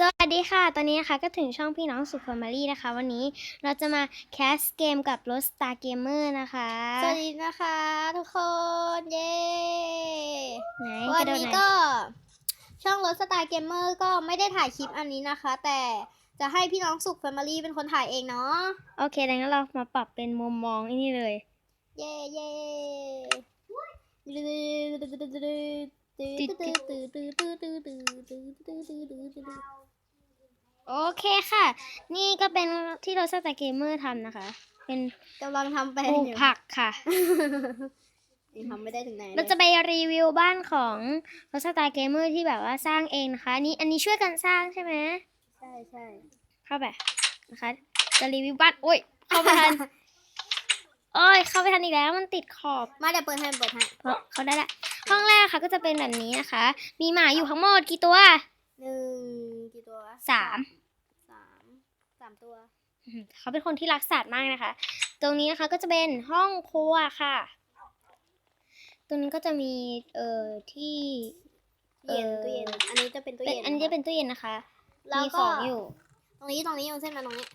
สวัสดีค่ะ ตอนนี้นะคะก็ถึงช่องพี่น้องสุขฟมารีนะคะ วันนี้เราจะมาแคสเกมกับรถ Star Gamer นะคะ สวัสดีนะคะทุกคน เย้ไหนวันกระโดดนี้ไหนก็ ช่องรถสไตล์เกมเมอร์ก็ไม่ได้ถ่ายคลิปอันนี้นะคะ แต่จะให้พี่น้องสุขแฟมิลี่เป็นคนถ่ายเองเนาะ โอเคดังนั้นเรามาปรับเป็นมุมมองไอ้นี่เลย เย้เย้ โอเคค่ะ นี่ก็เป็นที่รถ Star Gamer ทำนะคะ เป็นกำลังทำแปลปลูงกอยู่ผักค่ะ ยังทำไม่ได้ถึงไหนลยเราจะไปรีวิวบ้านของรถ Star Gamer ที่แบบว่าสร้างเองนะคะอันนี้อันนี้ช่วยกันสร้างใช่ไหมใช่ใช่เข้าไปนะคะ จะรีวิวบ้านโอ้ยเข้าไปทันโอ้ยเข้าไปทันอีกแล้วมันติดขอบมาเดี๋ยวเปิดให้เปิดให้เพราะเขาได้ละห้องแรกค่ะก็จะเป็นแบบนี้นะคะ มีหมาอยู่ทั้งหมดกี่ตัวหนึ่งกี่ตัววะสามสามสามตัวอืมเขาเป็นคนที่รักสัตว์มากนะคะ ตรงนี้นะคะก็จะเป็นห้องครัวค่ะ ตรงนี้ก็จะมีเอ่อที่ตู้เย็นเออตู้เย็น อันนี้จะเป็นตู้เป็นเย็น อันนี้จะเป็นตู้เย็นนะคะ แล้วมีก็ของอยู่ ตรงนี้ตรงนี้โยนเส้นมาตรงนี้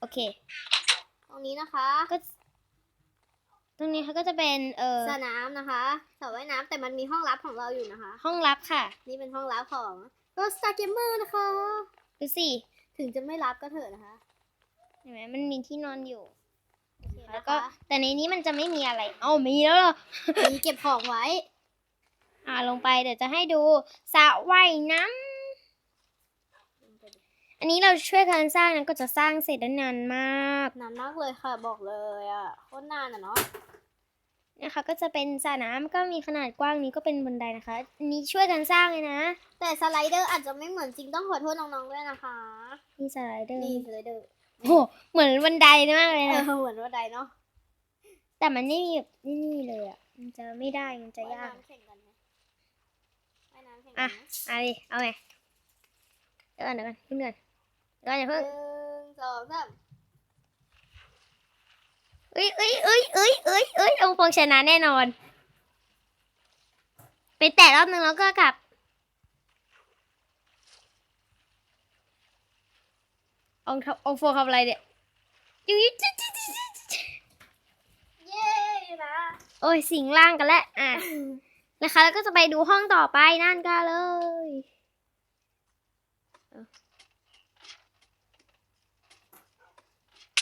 โอเค ตรงนี้นะคะก็ตรงนี้เขาก็จะเป็นเอ่อสระน้ำนะคะสระว่ายน้ำแต่มันมีห้องลับของเราอยู่นะคะ ห้องลับค่ะ นี่เป็นห้องลับของรถสตาร์เกมเมอร์นะคะ ดูสิ ถึงจะไม่รับก็เถอะนะคะเห็นไหมมันมีที่นอนอยู่ โอเคแล้วนะก็ คะแต่ในนี้มันจะไม่มีอะไร เอ้ามีแล้วเหรอ มีเก็บของไว้ อ่าลงไปเดี๋ยวจะให้ดูสระว่ายน้ำอันนี้เราช่วยกันสร้างนะก็จะสร้างเสร็จได้นานมาก นานมากเลยค่ะบอกเลยอะโคตรนานอะเนาะ นะคะ ก็จะเป็นสระน้ำก็มีขนาดกว้างนี้ก็เป็นบันไดนะคะอันนี้ช่วยกันสร้างเลยนะ แต่สไลเดอร์อาจจะไม่เหมือนจริงต้องขอโทษน้องๆด้วยนะคะมีสไลเดอร์นี่สไลเดอร์โอ้โหเหมือนบันไดมากเลยเอนะอเหมือนว่าใดเนาะแต่มันไม่มีแบบนี่เลยอะมันจะไม่ได้มันจะว่ายยากน้ำแข่งกันไหมว่ายน้ำแข่งกัอะนไหมเอาดิเอาไงเดี๋ยวก่อนเดี๋ยวก่อนเพิ่งเดือนเดี๋ยวก่อนอย่าหเพิ่งนึ่งสองสาม เอ้ยเอ้ยเอ้ยเอ้ยเอ้ยเอ้ยองชนะแน่นอน ไปแตะรอบนึงแล้วก็กลับ องทำองฟองทำอะไรเนี่ยยุ้ยจิ๊ดจิ๊ดจิ๊ดจิ๊ดเย้นะโอ้ยสิงร่างกันแล้วอะนะคะ แล้วก็จะไปดูห้องต่อไปนั่นกันเลย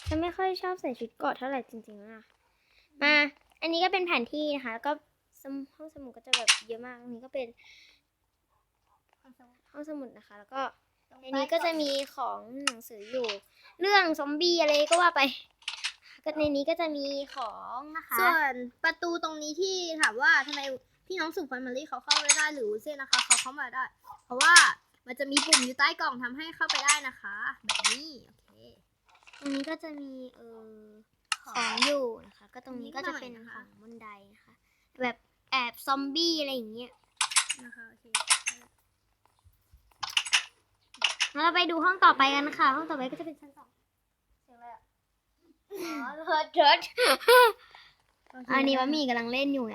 ฉันไม่ค่อยชอบใส่ชุดเกาะเท่าไหร่จริงๆนะมา อันนี้ก็เป็นแผนที่นะคะแล้วก็สมห้องสมุดก็จะแบบเยอะมากอันนี้ก็เป็นห้องสมุดนะคะ แล้วก็ในนี้ก็จะมีของหนังสืออยู่ เรื่องซอมบี้อะไรก็ว่าไปก็ในนี้ก็จะมีของนะคะ ส่วนประตูตรงนี้ที่ถามว่าทำไมพี่น้องสุขแฟมิลี่เขาเข้าไปได้หรือวุ้นเส้นนะคะ เขาเข้ามาได้ เพราะว่ามันจะมีปุ่มอยู่ใต้กล่องทำให้เข้าไปได้นะคะ แบบนี้โอเคตรงนี้ก็จะมีเออของอยู่นะคะ ก็ตรงนี้ก็จะเป็นนิดหน่อยขนะคะองบนไดนะคะ แบบแอบซอมบี้อะไรอย่างเงี้ยนะคะโอเคแล้วเราไปดูห้องต่อไปกันนะคะ ห้องต่อไปก็จะเป็นชั้นสองเสียงอะไรอะอ๋อเฮิร์ทเฮิร์ทอันนี้ว่ามีกำลังเล่นอยู่ไง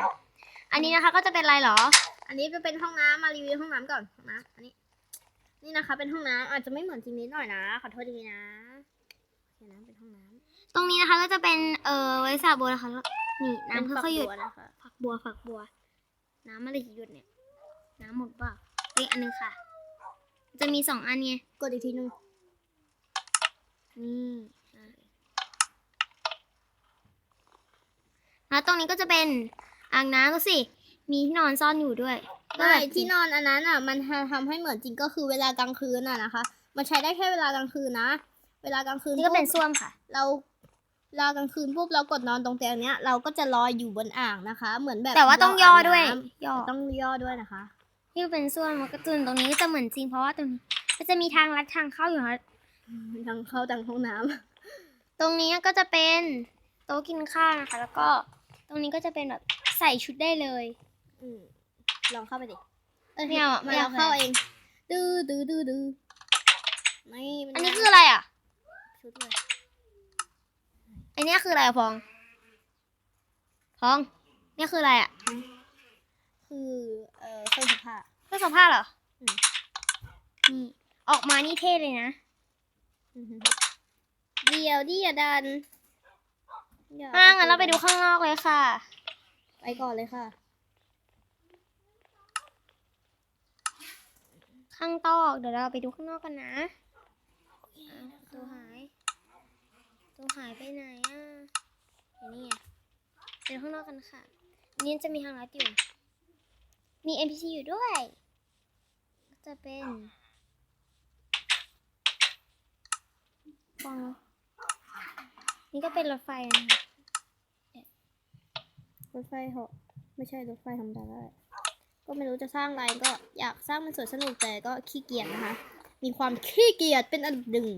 อันนี้นะคะก็จะเป็นอะไรเหรอ อันนี้จะเป็นห้องน้ำมารีวิวห้องน้ำก่อนห้องน้ำอันนี้ นี่นะคะ เป็นห้องน้ำอาจจะไม่เหมือนจริงนิดหน่อยนะ ขอโทษทีนะโอเคนะเป็นห้องน้ำ ตรงนี้นะคะก็จะเป็นเอ่อไว้สระบัวนะคะแล้วนี่น้ำเป็ค่อยๆหยุดฝักบัวนะคะ ฝักบัวฝักบัว น้ำอะไรหยุดเนี่ย น้ำหมดเปล่าเฮ้ยอันนึงค่ะ จะมีสองอันไงกดอีกทีหนึงนี่ได้แล้วตรงนี้ก็จะเป็นอ่างน้ำก็สิ มีที่นอนซ่อนอยู่ด้วยก็ไม่แบบที่นอนอันนั้นอะ มันทำให้เหมือนจริงก็คือเวลากลางคืนอะนะคะ มันใช้ได้แค่เวลากลางคืนนะ เวลากลางคืนนี่ก็เป็นปุ๊บส้วมค่ะ เรา เวลากลางคืนปุ๊บเรากดนอนตรงเตียงเนี้ย เราก็จะลอยอยู่บนอ่างนะคะ เหมือนแบบแต่ว่าต้องย่อด้วยาบน้ย่อำต้องย่อด้วยนะคะนี่ก็เป็นส้วมแล้วก็ตุนตรงนี้ก็จะเหมือนจริงเพราะว่าตรงนี้ก็จะมีทางลัดทางเข้าอยู่นะทางเข้าทางห้องน้ำตรงนี้ก็จะเป็นโต๊ะกินข้าวนะคะ แล้วก็ตรงนี้ก็จะเป็นแบบใส่ชุดได้เลยอืมลองเข้าไปดิเอ้ยไม่เอาอะไม่ไม่เอาเอาเข้าเองดื้อดื้อดื้อดื้อไม่มัอันนี้คืออะไรอะชุดเลย อันนี้คืออะไรอะพอง พอง นี่คืออะไรอะ คือเอ่อเครื่องซักผ้าเครื่องซักผ้าเหรออืมนี่ออกมานี่เท่เลยนะ เดี๋ยวดิอย่าดันอย่อ่างั้นเราไปดูข้างนอกเลยค่ะ ไปก่อนเลยค่ะ ข้างตอกเดี๋ยวเราไปดูข้างนอกกันนะอะตัวหายัวหายไปไหนอะอยู่นี่ไงไปดูข้างนอกกันค่ะนนี้จะมีทางลัดอยู่ มี NPC อยู่ด้วย ก็จะเป็นฟังนี่ก็เป็นรถไฟนะคะรถไฟเหาะไม่ใช่รถไฟธรรมดาแล้วก็ไม่รู้จะสร้างอะไรก็อยากสร้างมันสวยสนุกแต่ก็ขี้เกียจนะคะ มีความขี้เกียจเป็นอันหนึ่ง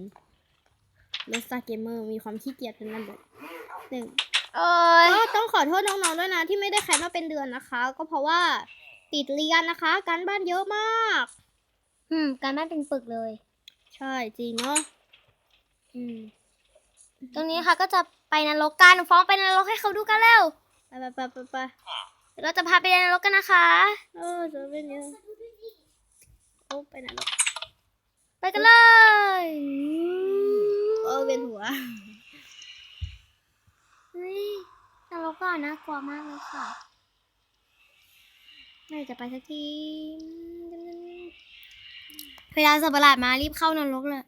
เลสตาเกมเมอร์มีความขี้เกียจเป็นอันดับหนึ่งโอ้ยก็ต้องขอโทษน้องๆด้วยนะ ที่ไม่ได้แคสมาเป็นเดือนนะคะ ก็เพราะว่าติดเรียนนะคะ การบ้านเยอะมาก อืม การบ้านเป็นปึกเลย ใช่จริงเนาะอืม ตรงนี้ค่ะก็จะไปนรกกันฟ้องไปนรกให้เขาดูกันเร็วไปไปไปไปไปเดี๋ยวเราจะพาไปนรกกันนะคะเออจะเป็นเยอะโอ้ไปไหนหรอกไปกันเลย เออเวียนหัวเฮ้ยนรกก็น่ากลัวมากเลยค่ะเมื่อไหร่จะไปสักทีพยาสัตว์ประหลาดมารีบเข้านรกเลย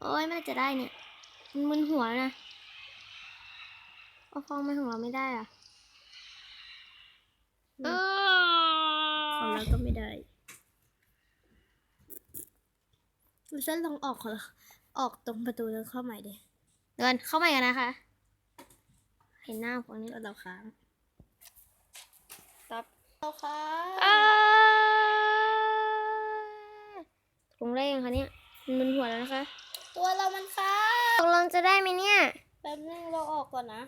โอ้ยไม่น่าจะได้เนี่ยมันมึนหัวนะเอาฟองมาของเราไม่ได้อะอืของเราก็ไม่ได้ฉันลองออกขอ ออกตรงประตูเดินเข้าใหม่เดี๋ยเดินเข้าใหม่กันนะคะ เห็นหน้าพวกนี้เราค้างตับเราค้างตรงได้ยังคะเนี่ยมันมึนหัวแล้วนะคะ ตัวเรามันค้างตกลงจะได้ไหมเนี่ยแป๊บนึงเราออกก่อนนะ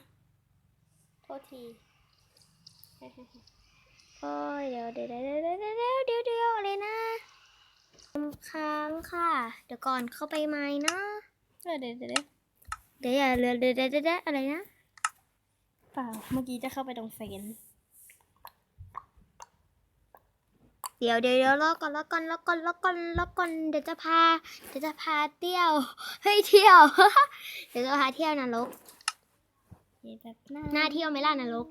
โทษทีโอ้ยเดี๋ยวเดี๋ยวเดี๋ยวเดี๋ยวเดี๋ยวเดี๋ยวเลยนะ ค้างค่ะ เดี๋ยวก่อนเข้าไปไหมเนาะเดี๋ยวเดี๋ยวเดี๋ยวเดี๋ยวเดี๋ยวอย่าเดี๋ยวเดี๋ยวเดี๋ยวเดี๋ยวอะไรนะเปล่าเมื่อกี้จะเข้าไปตรงเฟนเดี๋ยวเดี๋ยวเดี๋ยวรอก่อนรอก่อนรอก่อนรอก่อนรอก่อนเดี๋ยวจะพาเดี๋ยวจะพาเที่ยวเฮ้ยเที่ยว เดี๋ยวจะพาเที่ยวนรกเดี๋ยวแบบหน้าน่าเที่ยวไหมล่ะนรก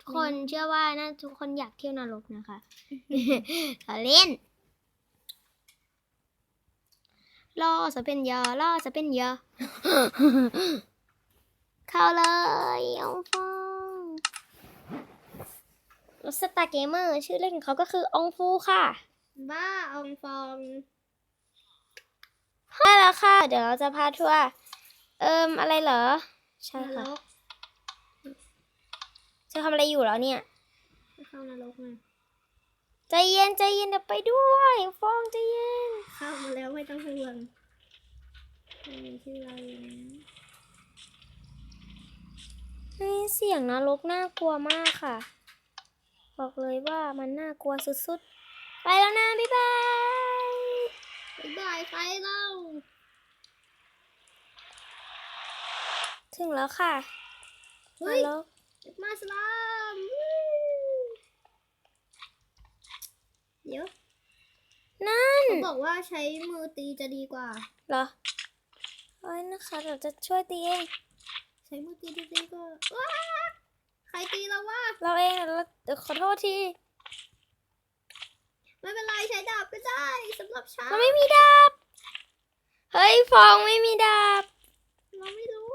ทุกคนเชื่อว่าน่าทุกคนอยากเที่ยวนรกนะคะขอเล่น ล่อจะเป็นยาล่อจะเป็นยาเข้าเลยเอาฟองรสตาร์เกมเมอร์ ชื่อเล่นของเขาก็คือองฟูค่ะ บ้าอองฟองได้แล้วค่ะ เดี๋ยวเราจะพาทัวร์เอิมอะไรเหรอ ใช่นรค่ะกจะทำอะไรอยู่แล้วเนี่ยเข้านรกมา ใจเย็นใจเย็นเดี๋ยวไปด้วยฟองใจเย็นเข้ามาแล้วไม่ต้องห่วงไม่มีชื่อเราอยู่นะเฮ้ยเสียงนรกน่ากลัวมากค่ะ บอกเลยว่ามันน่ากลัวสุดๆ ไปแล้วนะบ๊ายบายบ๊ายบายใครเล่าถึงแล้วค่ะเฮ้ยนรกมาสลาม เดี๋ยว นั่นเขาบอกว่าใช้มือตีจะดีกว่า เหรอเอ้ยนะคะเดี๋ยวจะช่วยตีเอง ใช้มือตีจะดีกว่าว้าใครตีเราวะเราเองเดี๋ยวเราเดี๋ยวขอโทษทีไม่เป็นไรใช้ดาบก็ได้สำหรับฉันเราไม่มีดาบ เฮ้ยฟองไม่มีดาบ เราไม่รู้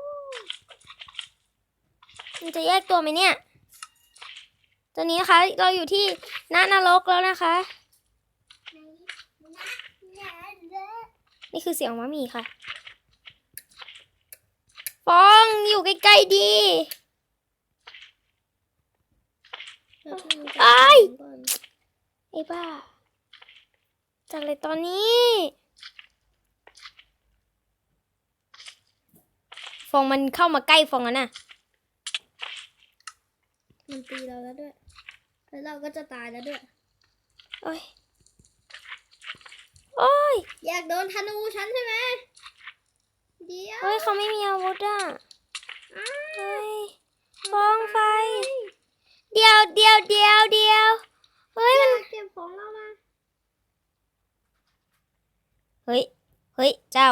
มันจะแยกตัวไหมเนี่ย ตอนนี้นะคะ เราอยู่ที่หน้านรกแล้วนะคะ นี่คือเสียงมะหมี่ค่ะ ฟองอยู่ใกล้ๆดีเราต้องมีอ้ายก่อนไอ้บ้าจัดเลยตอนนี้ ฟองมันเข้ามาใกล้ฟองแล้วน่ะมันตีเราแล้วด้วย แล้วเราก็จะตายแล้วด้วย โอ้ย โอ้ยอยากโดนธนูฉันใช่ไหมเดี๋ยวเฮ้ยเขาไม่มีอาวุธอะอ้าเฮ้ยฟองไฟ เดียวเดียวเดียวเดียวเฮ้ยอมันยากเก็บของเรามาเฮ้ยเฮ้ยเจ้า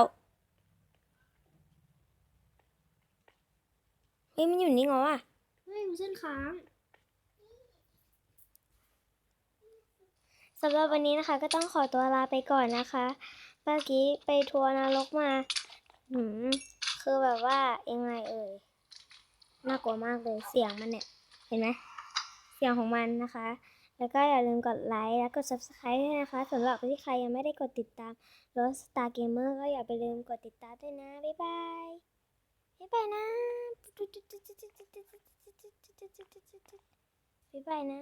เฮ้ยมันอยู่นิ่งเหรอวะเฮ้ยมันเส้นค้าง สำหรับวันนี้นะคะ ก็ต้องขอตัวลาไปก่อนนะคะเมื่อกี้ไปทัวร์นรกมาหืมคือแบบว่ายังไงเอ่ยน่ากลัวมากเลยเสียงมันเนี่ย เห็นไหมเสียงของมันนะคะ แล้วก็อย่าลืมกดไลค์และกด subscribe ด้วยนะคะสำหรับที่ใครยังไม่ได้กดติดตามรถ Star Gamer ก็อย่าไปลืมกดติดตามด้วยนะ บ๊ายบาย บ๊ายบายนะ บ๊ายบายนะ